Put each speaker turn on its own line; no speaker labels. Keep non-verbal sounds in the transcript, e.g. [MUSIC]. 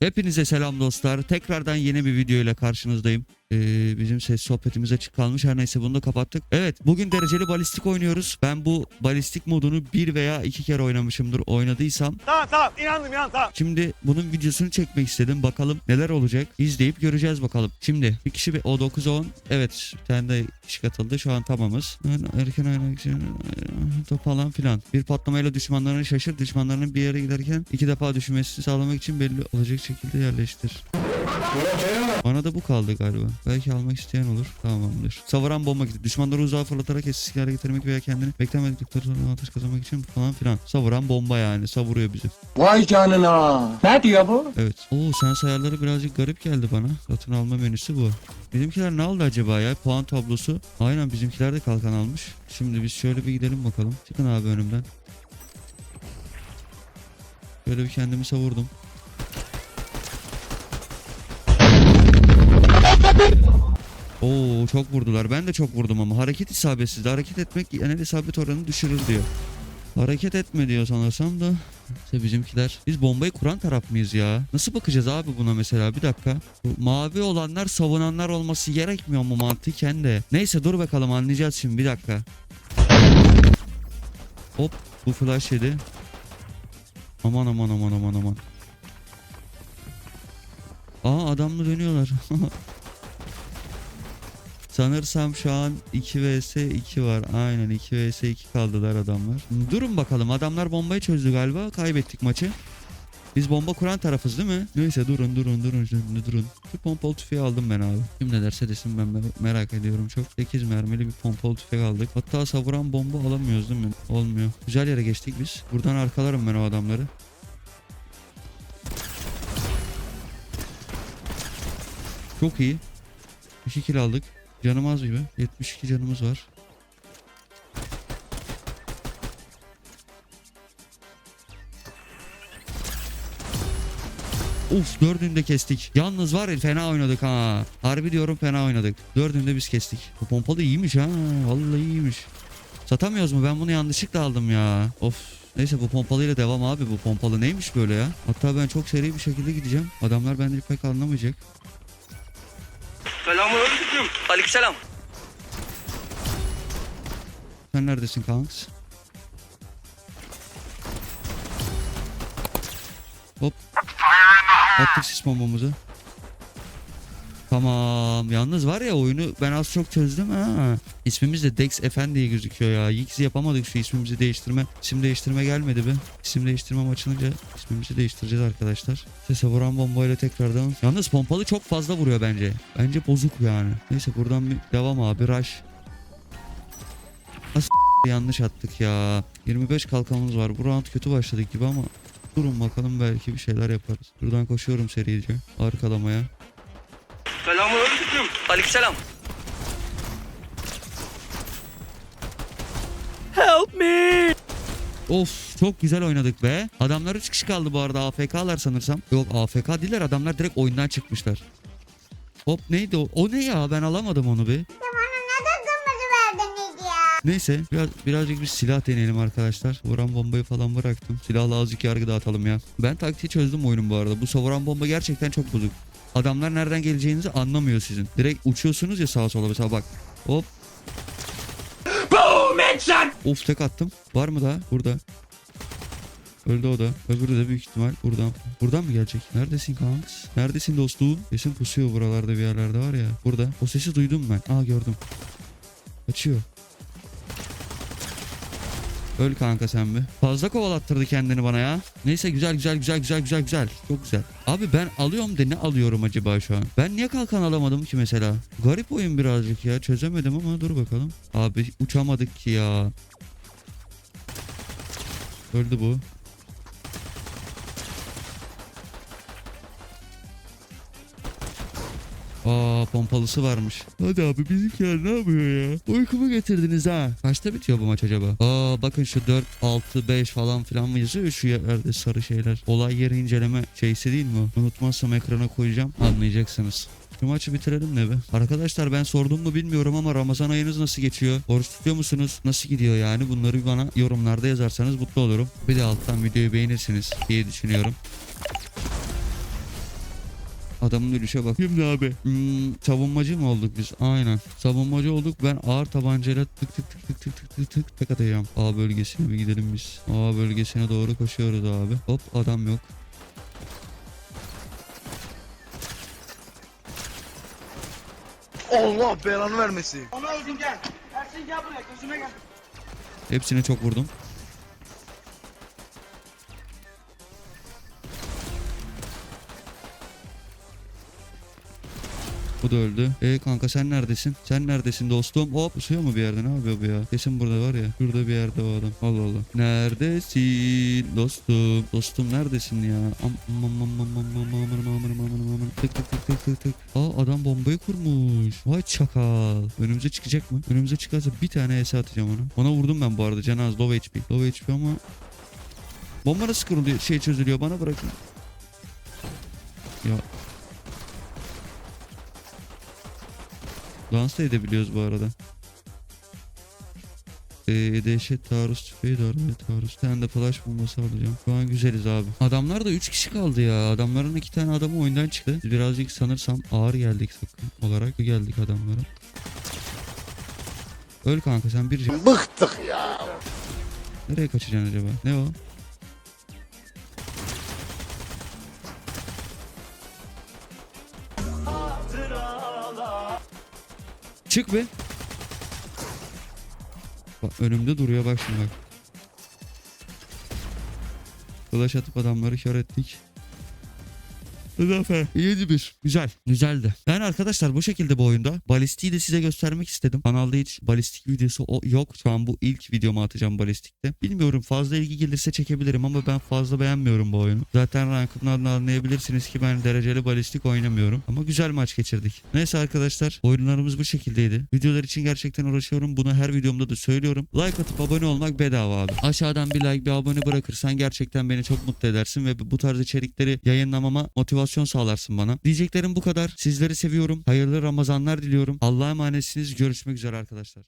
Hepinize selam dostlar. Tekrardan yeni bir video ile karşınızdayım. Ee, bizim ses sohbetimiz açık kalmış. Her neyse bunu da kapattık. Evet bugün dereceli balistik oynuyoruz. Ben bu balistik modunu bir veya iki kere oynamışımdır. Oynadıysam.
Tamam tamam inandım inandım tamam.
Şimdi bunun videosunu çekmek istedim. Bakalım neler olacak. İzleyip göreceğiz bakalım. Şimdi bir kişi bir O9 10. Evet bir tane de kişi katıldı. Şu an tamamız. Erken oynamak için falan filan. Bir patlamayla düşmanlarını şaşır. Düşmanlarının bir yere giderken iki defa düşmesini sağlamak için belli olacak şekilde yerleştir. Bana da bu kaldı galiba. Belki almak isteyen olur. Tamamdır. Savuran bomba gitti. Düşmanları uzağa fırlatarak eski hale getirmek veya kendini beklenmedik noktalarına atış kazanmak için falan filan. Savuran bomba yani. Savuruyor bizi.
Vay canına. Ne diyor bu?
Evet. Oo sens ayarları birazcık garip geldi bana. Satın alma menüsü bu. Bizimkiler ne aldı acaba ya? Puan tablosu. Aynen bizimkiler de kalkan almış. Şimdi biz şöyle bir gidelim bakalım. Çıkın abi önümden. Şöyle bir kendimi savurdum. Oo çok vurdular. Ben de çok vurdum ama hareket isabetsizdi. Hareket etmek genel isabet oranını düşürür diyor. Hareket etme diyor sanırsam da. İşte bizimkiler. Biz bombayı kuran taraf mıyız ya? Nasıl bakacağız abi buna mesela? Bir dakika. Bu mavi olanlar savunanlar olması gerekmiyor mu mantıken de? Neyse dur bakalım anlayacağız şimdi bir dakika. Hop bu flash yedi. Aman aman aman aman aman. Aa adamlı dönüyorlar. [LAUGHS] Sanırsam şu an 2 vs 2 var. Aynen 2 vs 2 kaldılar adamlar. Durun bakalım. Adamlar bombayı çözdü galiba. Kaybettik maçı. Biz bomba kuran tarafız değil mi? Neyse durun durun durun şimdi durun. Şu pompalı tüfeği aldım ben abi. Kim ne derse desin ben mer- merak ediyorum çok. 8 mermili bir pompalı tüfek aldık. Hatta savuran bomba alamıyoruz değil mi? Olmuyor. Güzel yere geçtik biz. Buradan arkalarım ben o adamları. Çok iyi. 2 kill aldık. Canım az gibi. 72 canımız var. Uf dördünü de kestik. Yalnız var ya fena oynadık ha. Harbi diyorum fena oynadık. Dördünü de biz kestik. Bu pompalı iyiymiş ha. Vallahi iyiymiş. Satamıyoruz mu? Ben bunu yanlışlıkla aldım ya. Of. Neyse bu pompalıyla devam abi. Bu pompalı neymiş böyle ya? Hatta ben çok seri bir şekilde gideceğim. Adamlar beni pek anlamayacak.
Selamünaleyküm.
Aleykümselam.
Sen neredesin kanks? Hop. Attık sis bombamızı. Tamam. Yalnız var ya oyunu ben az çok çözdüm ha. İsmimiz de Dex Efendi gözüküyor ya. X yapamadık şu ismimizi değiştirme. İsim değiştirme gelmedi be. İsim değiştirme açılınca ismimizi değiştireceğiz arkadaşlar. Sese vuran bombayla tekrardan. Yalnız pompalı çok fazla vuruyor bence. Bence bozuk yani. Neyse buradan bir devam abi. Rush. Yanlış attık ya. 25 kalkanımız var. Bu round kötü başladık gibi ama durun bakalım belki bir şeyler yaparız. Buradan koşuyorum serice. Arkalamaya.
Aleykümselam.
Of çok güzel oynadık be. Adamlar 3 kişi kaldı bu arada AFK'lar sanırsam. Yok AFK değiller adamlar direkt oyundan çıkmışlar. Hop neydi o? O ne ya ben alamadım onu bir. Neyse biraz birazcık bir silah deneyelim arkadaşlar. Vuran bombayı falan bıraktım. Silahla azıcık yargı dağıtalım ya. Ben taktiği çözdüm oyunun bu arada. Bu savuran bomba gerçekten çok bozuk. Adamlar nereden geleceğinizi anlamıyor sizin. Direkt uçuyorsunuz ya sağa sola mesela bak. Hop. Of tek attım. Var mı daha? Burada. Öldü o da. Öbürü de büyük ihtimal buradan. Buradan mı gelecek? Neredesin kanks? Neredesin dostum? Kesin pusuyor buralarda bir yerlerde var ya. Burada. O sesi duydum ben. Aa gördüm. Kaçıyor. Öl kanka sen bir. Fazla kovalattırdı kendini bana ya. Neyse güzel güzel güzel güzel güzel güzel. Çok güzel. Abi ben alıyorum de ne alıyorum acaba şu an? Ben niye kalkan alamadım ki mesela? Garip oyun birazcık ya. Çözemedim ama dur bakalım. Abi uçamadık ki ya. Öldü bu. Aa pompalısı varmış. Hadi abi bizimkiler ne yapıyor ya? Uykumu getirdiniz ha. Kaçta bitiyor bu maç acaba? Aa bakın şu 4, 6, 5 falan filan mı yazıyor şu yerde sarı şeyler. Olay yeri inceleme şeysi değil mi? Unutmazsam ekrana koyacağım. Anlayacaksınız. Şu maçı bitirelim de be. Arkadaşlar ben sordum mu bilmiyorum ama Ramazan ayınız nasıl geçiyor? Oruç tutuyor musunuz? Nasıl gidiyor yani? Bunları bana yorumlarda yazarsanız mutlu olurum. Bir de alttan videoyu beğenirsiniz diye düşünüyorum. Adamın ölüşe bak. Şimdi abi. Hmm, savunmacı mı olduk biz? Aynen. Savunmacı olduk. Ben ağır tabancayla tık tık tık tık tık tık tık tık tek atacağım. A bölgesine bir gidelim biz. A bölgesine doğru koşuyoruz abi. Hop adam yok.
Allah belanı vermesin.
Ona öldüm gel. Ersin gel buraya gözüme gel.
Hepsine çok vurdum. Bu da öldü. E kanka sen neredesin? Sen neredesin dostum? Hop pusuyor mu bir yerde? Ne yapıyor bu ya? Kesin burada var ya. Şurada bir yerde o adam. Allah Allah. Neredesin dostum? Dostum neredesin ya? Am. Tık tık tık tık tık tık. Aa adam bombayı kurmuş. Vay çakal. Önümüze çıkacak mı? Önümüze çıkarsa bir tane ES atacağım ona. Ona vurdum ben bu arada. Canaz low HP. Low HP ama Bomba nasıl kırılıyor? Şey çözülüyor bana bırakın. Ya. Dans da edebiliyoruz bu arada. Ee, dehşet taarruz tüfeği darbe taarruz. Tane de flash bombası alacağım. Şu an güzeliz abi. Adamlar da 3 kişi kaldı ya. Adamların 2 tane adamı oyundan çıktı. Birazcık sanırsam ağır geldik sakın olarak geldik adamlara. Öl kanka sen bir
Bıktık ya.
Nereye kaçacaksın acaba? Ne o? Çık be. Bak önümde duruyor bak şimdi bak. Flash atıp adamları kör ettik. Zafer. 7-1. Güzel. Güzeldi. Yani arkadaşlar bu şekilde bu oyunda balistiği de size göstermek istedim. Kanalda hiç balistik videosu yok. Şu an bu ilk videomu atacağım balistikte. Bilmiyorum fazla ilgi gelirse çekebilirim ama ben fazla beğenmiyorum bu oyunu. Zaten rankımdan da anlayabilirsiniz ki ben dereceli balistik oynamıyorum. Ama güzel maç geçirdik. Neyse arkadaşlar oyunlarımız bu şekildeydi. Videolar için gerçekten uğraşıyorum. Bunu her videomda da söylüyorum. Like atıp abone olmak bedava abi. Aşağıdan bir like bir abone bırakırsan gerçekten beni çok mutlu edersin ve bu tarz içerikleri yayınlamama motivasyon sağlarsın bana. Diyeceklerim bu kadar. Sizleri seviyorum. Hayırlı Ramazanlar diliyorum. Allah'a emanetsiniz. Görüşmek üzere arkadaşlar.